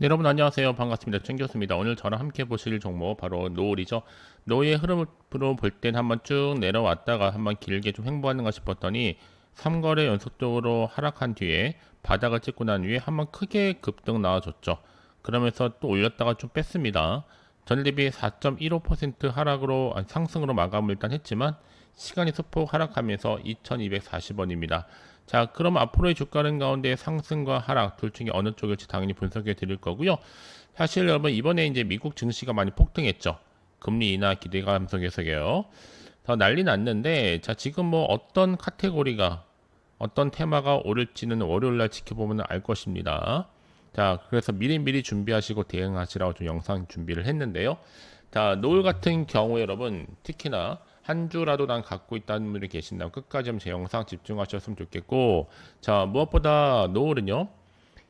네, 여러분 안녕하세요. 반갑습니다. 챙겼습니다. 오늘 저랑 함께 보실 종목 바로 노을이죠. 노의 흐름으로 볼 땐 한번 쭉 내려왔다가 한번 길게 좀 횡보하는가 싶었더니 3거래 연속적으로 하락한 뒤에 바닥을 찍고 난 후에 한번 크게 급등 나와줬죠. 그러면서 또 올렸다가 좀 뺐습니다. 전일 대비 4.15% 하락으로 상승으로 마감을 일단 했지만 시간이 소폭 하락하면서 2240원입니다. 자, 그럼 앞으로의 주가 는 가운데 상승과 하락 둘 중에 어느 쪽일지 당연히 분석해 드릴 거고요. 사실 여러분 이번에 이제 미국 증시가 많이 폭등했죠. 금리 인하 기대감 속에서요. 더 난리 났는데 자, 지금 뭐 어떤 카테고리가 어떤 테마가 오를지는 월요일 날 지켜보면 알 것입니다. 자, 그래서 미리미리 준비하시고 대응하시라고 좀 영상 준비를 했는데요. 자, 노을 같은 경우에 여러분 특히나 한 주라도 난 갖고 있다는 분이 계신다면 끝까지 제 영상 집중하셨으면 좋겠고 자 무엇보다 노을은요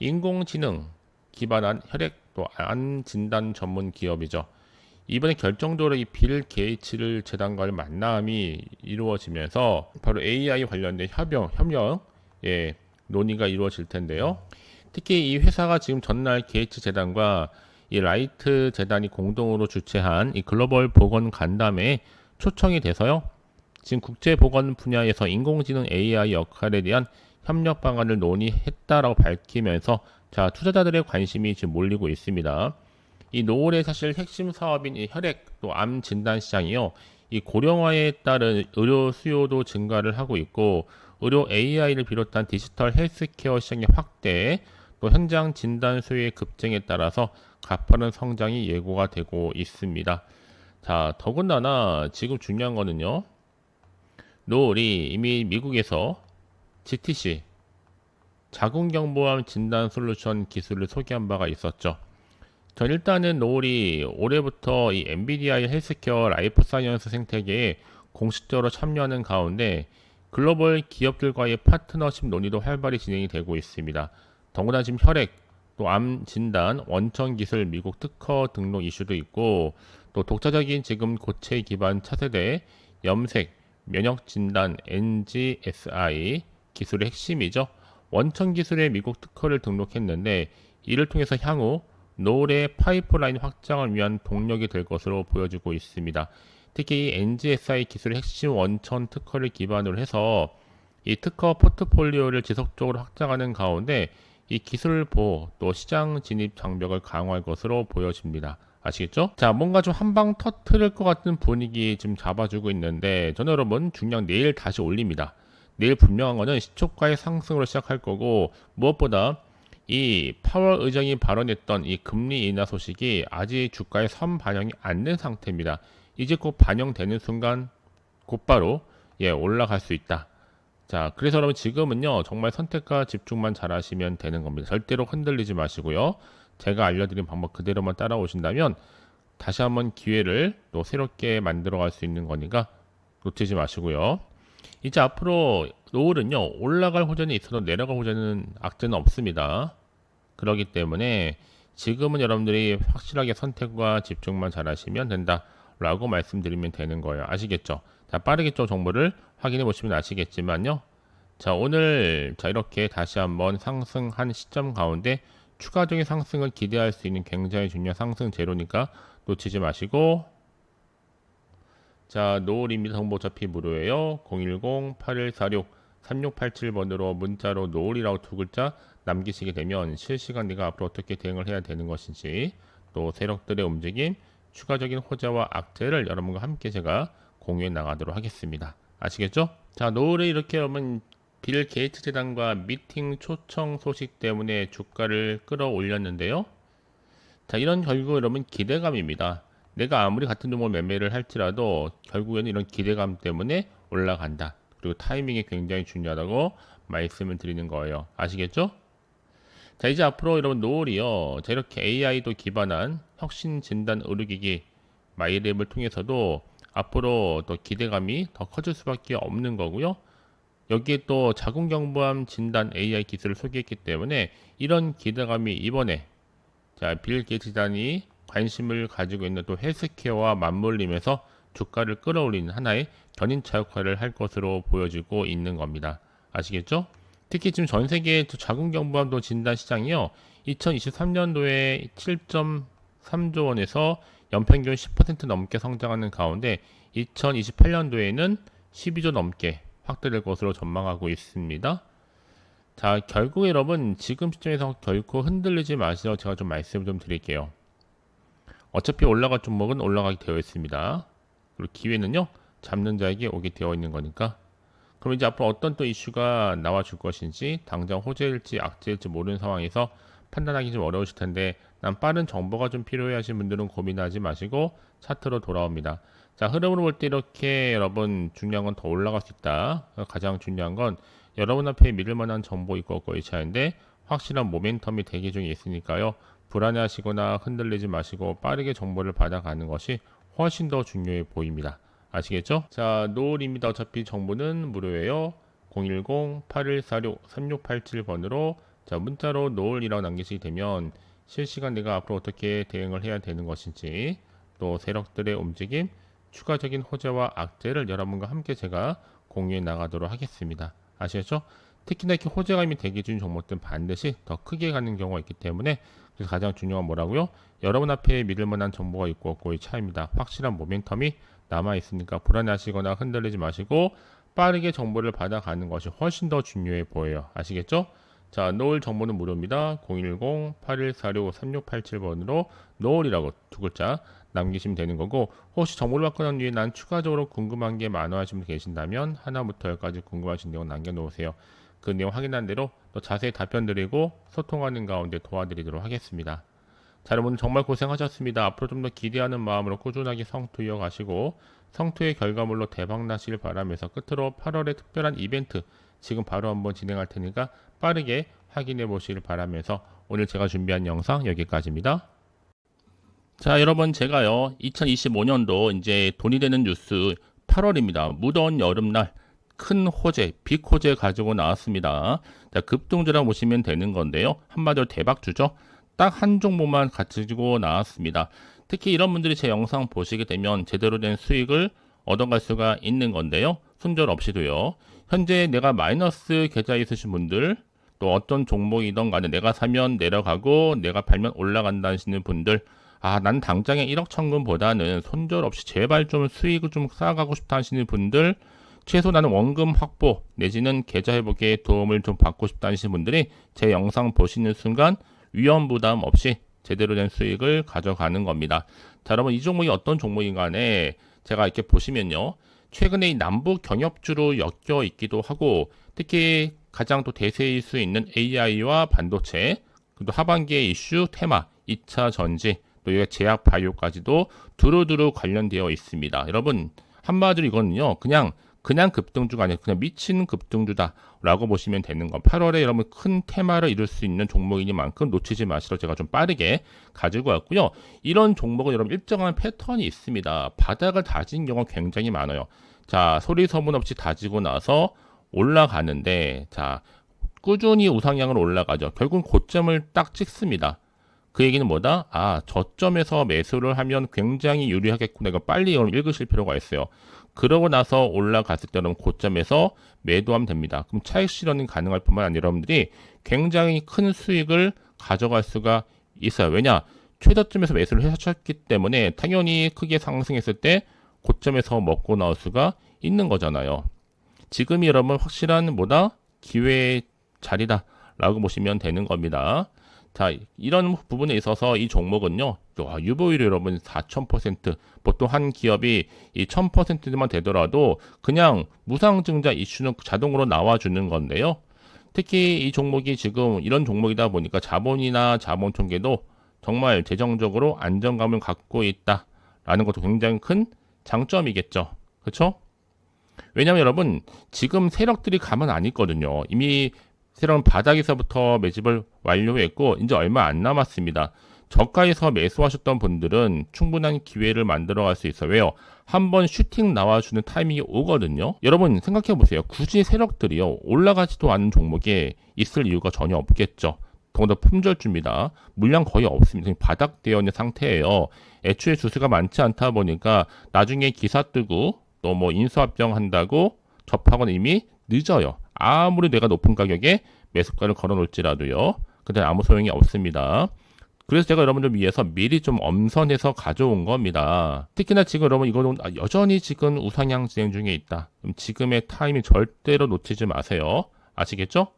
인공지능 기반한 혈액 또 안 진단 전문 기업이죠. 이번에 결정적으로 이 빌 게이츠를 재단과의 만남이 이루어지면서 바로 AI 관련된 협영 협력 예 논의가 이루어질 텐데요. 특히 이 회사가 지금 전날 게이츠 재단과 이 라이트 재단이 공동으로 주최한 이 글로벌 보건 간담회 초청이 돼서요. 지금 국제 보건 분야에서 인공지능 AI 역할에 대한 협력 방안을 논의했다라고 밝히면서 자 투자자들의 관심이 지금 몰리고 있습니다. 이 노을의 사실 핵심 사업인 이 혈액 또 암 진단 시장이요. 이 고령화에 따른 의료 수요도 증가를 하고 있고 의료 AI를 비롯한 디지털 헬스케어 시장의 확대 또 현장 진단 수요의 급증에 따라서 가파른 성장이 예고가 되고 있습니다. 자, 더군다나 지금 중요한 거는요. 노을이 이미 미국에서 GTC 자궁경부암 진단 솔루션 기술을 소개한 바가 있었죠. 전 일단은 노을이 올해부터 이 엔비디아의 헬스케어 라이프 사이언스 생태계에 공식적으로 참여하는 가운데 글로벌 기업들과의 파트너십 논의도 활발히 진행이 되고 있습니다. 더구나 지금 혈액, 또 암 진단, 원천 기술 미국 특허 등록 이슈도 있고 또 독자적인 지금 고체 기반 차세대 염색 면역 진단 NGSI 기술의 핵심이죠. 원천 기술의 미국 특허를 등록했는데 이를 통해서 향후 노을의 파이프라인 확장을 위한 동력이 될 것으로 보여지고 있습니다. 특히 이 NGSI 기술의 핵심 원천 특허를 기반으로 해서 이 특허 포트폴리오를 지속적으로 확장하는 가운데 이 기술 보호 또 시장 진입 장벽을 강화할 것으로 보여집니다. 아시겠죠? 자, 뭔가 좀 한방 터트릴 것 같은 분위기 지금 잡아주고 있는데 저는 여러분 중량 내일 다시 올립니다. 내일 분명한 거는 시초가의 상승으로 시작할 거고 무엇보다 이 파월 의장이 발언했던 이 금리 인하 소식이 아직 주가에 선 반영이 안 된 상태입니다. 이제 곧 반영되는 순간 곧바로 예 올라갈 수 있다. 자, 그래서 여러분 지금은요, 정말 선택과 집중만 잘 하시면 되는 겁니다. 절대로 흔들리지 마시고요. 제가 알려드린 방법 그대로만 따라오신다면 다시 한번 기회를 또 새롭게 만들어 갈 수 있는 거니까 놓치지 마시고요. 이제 앞으로 노을은요, 올라갈 호전이 있어도 내려갈 호전은 악재는 없습니다. 그렇기 때문에 지금은 여러분들이 확실하게 선택과 집중만 잘 하시면 된다. 라고 말씀드리면 되는 거예요. 아시겠죠? 자, 빠르게 좀 정보를 확인해 보시면 아시겠지만요. 자, 오늘 자 이렇게 다시 한번 상승한 시점 가운데 추가적인 상승을 기대할 수 있는 굉장히 중요한 상승 재료니까 놓치지 마시고 자, 노을입니다. 정보 어차피 무료예요. 010-8146-3687번으로 문자로 노을이라고 두 글자 남기시게 되면 실시간 내가 앞으로 어떻게 대응을 해야 되는 것인지 또 세력들의 움직임 추가적인 호재와 악재를 여러분과 함께 제가 공유해 나가도록 하겠습니다. 아시겠죠? 자, 노을에 이렇게 여러분 빌 게이츠 재단과 미팅 초청 소식 때문에 주가를 끌어올렸는데요. 자, 이런 결국 여러분 기대감입니다. 내가 아무리 같은 종목을 매매를 할지라도 결국에는 이런 기대감 때문에 올라간다. 그리고 타이밍이 굉장히 중요하다고 말씀을 드리는 거예요. 아시겠죠? 자, 이제 앞으로 여러분 노을이요. 자, 이렇게 AI도 기반한 혁신 진단 의료기기 마이랩을 통해서도 앞으로 더 기대감이 더 커질 수밖에 없는 거고요. 여기에 또 자궁경부암 진단 AI 기술을 소개했기 때문에 이런 기대감이 이번에 자, 빌 게이츠 단이 관심을 가지고 있는 또 헬스케어와 맞물리면서 주가를 끌어올리는 하나의 견인차 역할을 할 것으로 보여지고 있는 겁니다. 아시겠죠? 특히 지금 전 세계 자궁경부암도 진단 시장이요. 2023년도에 7.3조 원에서 연평균 10% 넘게 성장하는 가운데 2028년도에는 12조 넘게 확대될 것으로 전망하고 있습니다. 자, 결국 여러분 지금 시점에서 결코 흔들리지 마시라고 제가 좀 말씀 좀 드릴게요. 어차피 올라갈 종목은 올라가게 되어 있습니다. 그리고 기회는요 잡는 자에게 오게 되어 있는 거니까. 그럼 이제 앞으로 어떤 또 이슈가 나와 줄 것인지 당장 호재일지 악재일지 모르는 상황에서 판단하기 좀 어려우실 텐데 난 빠른 정보가 좀 필요해 하신 분들은 고민하지 마시고 차트로 돌아옵니다. 자 흐름으로 볼 때 이렇게 여러분 중요한 건 더 올라갈 수 있다. 가장 중요한 건 여러분 앞에 믿을 만한 정보 있고 없고 이차인데 확실한 모멘텀이 대기 중에 있으니까요. 불안해하시거나 흔들리지 마시고 빠르게 정보를 받아가는 것이 훨씬 더 중요해 보입니다. 아시겠죠? 자, 노을입니다. 어차피 정보는 무료예요. 010-8146-3687번으로 자, 문자로 노을이라고 남기시게 되면 실시간 내가 앞으로 어떻게 대응을 해야 되는 것인지 또 세력들의 움직임, 추가적인 호재와 악재를 여러분과 함께 제가 공유해 나가도록 하겠습니다. 아시겠죠? 특히나 이렇게 호재가 이미 대기 중 종목들은 반드시 더 크게 가는 경우가 있기 때문에 그래서 가장 중요한 뭐라고요? 여러분 앞에 믿을 만한 정보가 있고 없고의 차이입니다. 확실한 모멘텀이 남아 있으니까 불안해하시거나 흔들리지 마시고 빠르게 정보를 받아가는 것이 훨씬 더 중요해 보여요. 아시겠죠? 자, 노을 정보는 무료입니다. 010-8146-3687번으로 노을이라고 두 글자 남기시면 되는 거고 혹시 정보를 받고 난 뒤에 난 추가적으로 궁금한 게 많아하시는 분 계신다면 하나부터 열까지 궁금하신 내용 남겨놓으세요. 그 내용 확인한 대로 또 자세히 답변 드리고 소통하는 가운데 도와드리도록 하겠습니다. 자, 여러분 정말 고생하셨습니다. 앞으로 좀 더 기대하는 마음으로 꾸준하게 성투 이어가시고 성투의 결과물로 대박 나시길 바라면서 끝으로 8월의 특별한 이벤트 지금 바로 한번 진행할 테니까 빠르게 확인해 보시길 바라면서 오늘 제가 준비한 영상 여기까지입니다. 자, 여러분 제가요 2025년도 이제 돈이 되는 뉴스 8월입니다. 무더운 여름날 큰 호재, 빅 호재 가지고 나왔습니다. 자, 급등주라 보시면 되는 건데요. 한마디로 대박주죠. 딱 한 종목만 가지고 나왔습니다. 특히 이런 분들이 제 영상 보시게 되면 제대로 된 수익을 얻어갈 수가 있는 건데요. 손절 없이도요. 현재 내가 마이너스 계좌 있으신 분들 또 어떤 종목이든 간에 내가 사면 내려가고 내가 팔면 올라간다 하시는 분들 아, 난 당장에 1억 천금보다는 손절 없이 제발 좀 수익을 좀 쌓아가고 싶다 하시는 분들 최소 나는 원금 확보 내지는 계좌 회복에 도움을 좀 받고 싶다 하시는 분들이 제 영상 보시는 순간 위험 부담 없이 제대로 된 수익을 가져가는 겁니다. 자, 여러분 이 종목이 어떤 종목인 간에 제가 이렇게 보시면요. 최근에 이 남북 경협주로 엮여 있기도 하고 특히 가장 또 대세일 수 있는 AI와 반도체 그리고 하반기의 이슈 테마 2차 전지 또 이게 제약 바이오까지도 두루두루 관련되어 있습니다. 여러분 한마디로 이거는요. 그냥 그냥 급등주가 아니라 그냥 미친 급등주다라고 보시면 되는 건 8월에 여러분 큰 테마를 이룰 수 있는 종목이니만큼 놓치지 마시라 제가 좀 빠르게 가지고 왔고요. 이런 종목은 여러분 일정한 패턴이 있습니다. 바닥을 다진 경우가 굉장히 많아요. 자, 소리 소문 없이 다지고 나서 올라가는데 자, 꾸준히 우상향으로 올라가죠. 결국 고점을 딱 찍습니다. 그 얘기는 뭐다? 아, 저점에서 매수를 하면 굉장히 유리하겠구나. 이거 빨리 읽으실 필요가 있어요. 그러고 나서 올라갔을 때는 고점에서 매도하면 됩니다. 그럼 차익 실현이 가능할 뿐만 아니라 여러분들이 굉장히 큰 수익을 가져갈 수가 있어요. 왜냐? 최저점에서 매수를 하셨기 때문에 당연히 크게 상승했을 때 고점에서 먹고 나올 수가 있는 거잖아요. 지금이 여러분 확실한 뭐다? 기회의 자리다. 라고 보시면 되는 겁니다. 자, 이런 부분에 있어서 이 종목은요, 유보율이 여러분 4,000%, 보통 한 기업이 이 1,000%만 되더라도 그냥 무상증자 이슈는 자동으로 나와주는 건데요. 특히 이 종목이 지금 이런 종목이다 보니까 자본이나 자본 통계도 정말 재정적으로 안정감을 갖고 있다라는 것도 굉장히 큰 장점이겠죠. 그렇죠? 왜냐하면 여러분 지금 세력들이 가만 안 있거든요. 이미 세력은 바닥에서부터 매집을 완료했고 이제 얼마 안 남았습니다. 저가에서 매수하셨던 분들은 충분한 기회를 만들어 갈 수 있어요. 왜요? 한번 슈팅 나와주는 타이밍이 오거든요. 여러분 생각해 보세요. 굳이 세력들이요 올라가지도 않은 종목에 있을 이유가 전혀 없겠죠. 더군다나 품절주입니다. 물량 거의 없습니다. 바닥되어 있는 상태예요. 애초에 주수가 많지 않다 보니까 나중에 기사 뜨고 또 뭐 인수합병 한다고 접하고는 이미 늦어요. 아무리 내가 높은 가격에 매수가를 걸어 놓을지라도요. 근데 아무 소용이 없습니다. 그래서 제가 여러분들 위해서 미리 좀 엄선해서 가져온 겁니다. 특히나 지금 여러분 이거는 아, 여전히 지금 우상향 진행 중에 있다. 그럼 지금의 타이밍 절대로 놓치지 마세요. 아시겠죠?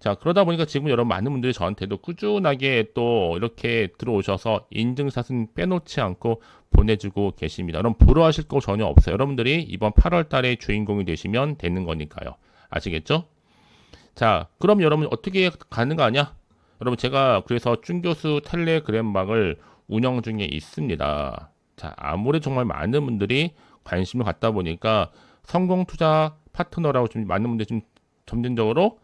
자, 그러다 보니까 지금 여러분 많은 분들이 저한테도 꾸준하게 또 이렇게 들어오셔서 인증샷은 빼놓지 않고 보내주고 계십니다. 여러분 부러워하실 거 전혀 없어요. 여러분들이 이번 8월 달에 주인공이 되시면 되는 거니까요. 아시겠죠? 자, 그럼 여러분 어떻게 가능하냐? 여러분 제가 그래서 쭌교수 텔레그램방을 운영 중에 있습니다. 자, 아무리 정말 많은 분들이 관심을 갖다 보니까 성공 투자 파트너라고 좀 많은 분들이 좀 점진적으로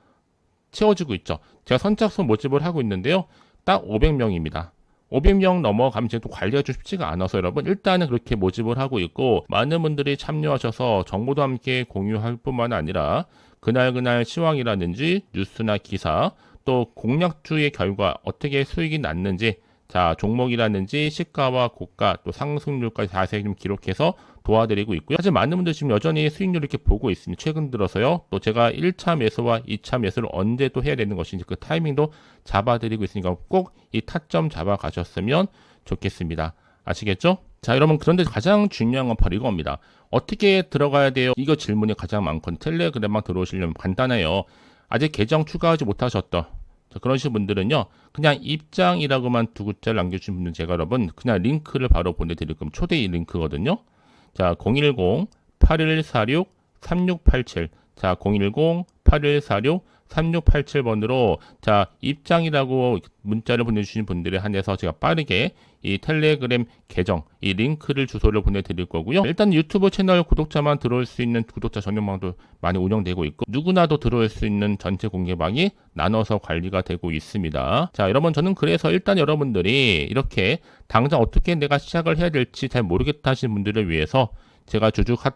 채워지고 있죠. 제가 선착순 모집을 하고 있는데요. 딱 500명입니다. 500명 넘어가면 제가 또 관리가 좀 쉽지가 않아서 여러분 일단은 그렇게 모집을 하고 있고 많은 분들이 참여하셔서 정보도 함께 공유할 뿐만 아니라 그날그날 시황이라든지 뉴스나 기사 또 공략주의 결과 어떻게 수익이 났는지 자 종목이라든지 시가와 고가 또 상승률까지 자세히 좀 기록해서 도와드리고 있고요. 사실 많은 분들 지금 여전히 수익률 이렇게 보고 있습니다. 최근 들어서요. 또 제가 1차 매수와 2차 매수를 언제 또 해야 되는 것인지 그 타이밍도 잡아드리고 있으니까 꼭 이 타점 잡아 가셨으면 좋겠습니다. 아시겠죠? 자, 여러분 그런데 가장 중요한 건 바로 이겁니다. 어떻게 들어가야 돼요? 이거 질문이 가장 많거든요. 텔레그램만 들어오시려면 간단해요. 아직 계정 추가하지 못하셨다. 자, 그러신 분들은요, 그냥 입장이라고만 두 글자를 남겨주신 분들 제가 여러분 그냥 링크를 바로 보내드릴 겁니다. 초대 링크거든요. 자, 010-8146-3687. 자, 010-8146-3687 번으로 자, 입장이라고 문자를 보내주신 분들에 한해서 제가 빠르게 이 텔레그램 계정, 이 링크를 주소를 보내드릴 거고요. 일단 유튜브 채널 구독자만 들어올 수 있는 구독자 전용방도 많이 운영되고 있고 누구나도 들어올 수 있는 전체 공개방이 나눠서 관리가 되고 있습니다. 자, 여러분 저는 그래서 일단 여러분들이 이렇게 당장 어떻게 내가 시작을 해야 될지 잘 모르겠다 하시는 분들을 위해서 제가 주주 카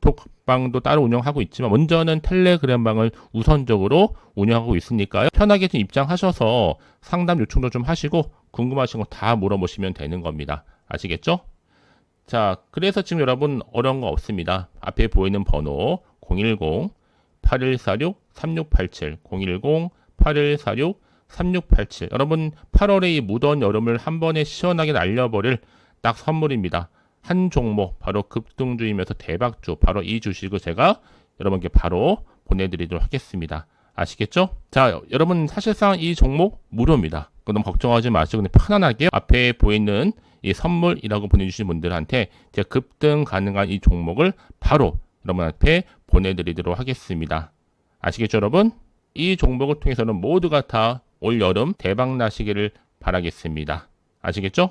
톡방도 따로 운영하고 있지만 먼저는 텔레그램방을 우선적으로 운영하고 있으니까요. 편하게 좀 입장하셔서 상담 요청도 좀 하시고 궁금하신 거 다 물어보시면 되는 겁니다. 아시겠죠? 자, 그래서 지금 여러분 어려운 거 없습니다. 앞에 보이는 번호 010-8146-3687 010-8146-3687 여러분 8월의 이 무더운 여름을 한 번에 시원하게 날려버릴 딱 선물입니다. 한 종목 바로 급등주이면서 대박주 바로 이 주식을 제가 여러분께 바로 보내드리도록 하겠습니다. 아시겠죠? 자, 여러분 사실상 이 종목 무료입니다. 너무 걱정하지 마시고 편안하게 앞에 보이는 이 선물이라고 보내주신 분들한테 제가 급등 가능한 이 종목을 바로 여러분 앞에 보내드리도록 하겠습니다. 아시겠죠, 여러분? 이 종목을 통해서는 모두가 다 올 여름 대박 나시기를 바라겠습니다. 아시겠죠?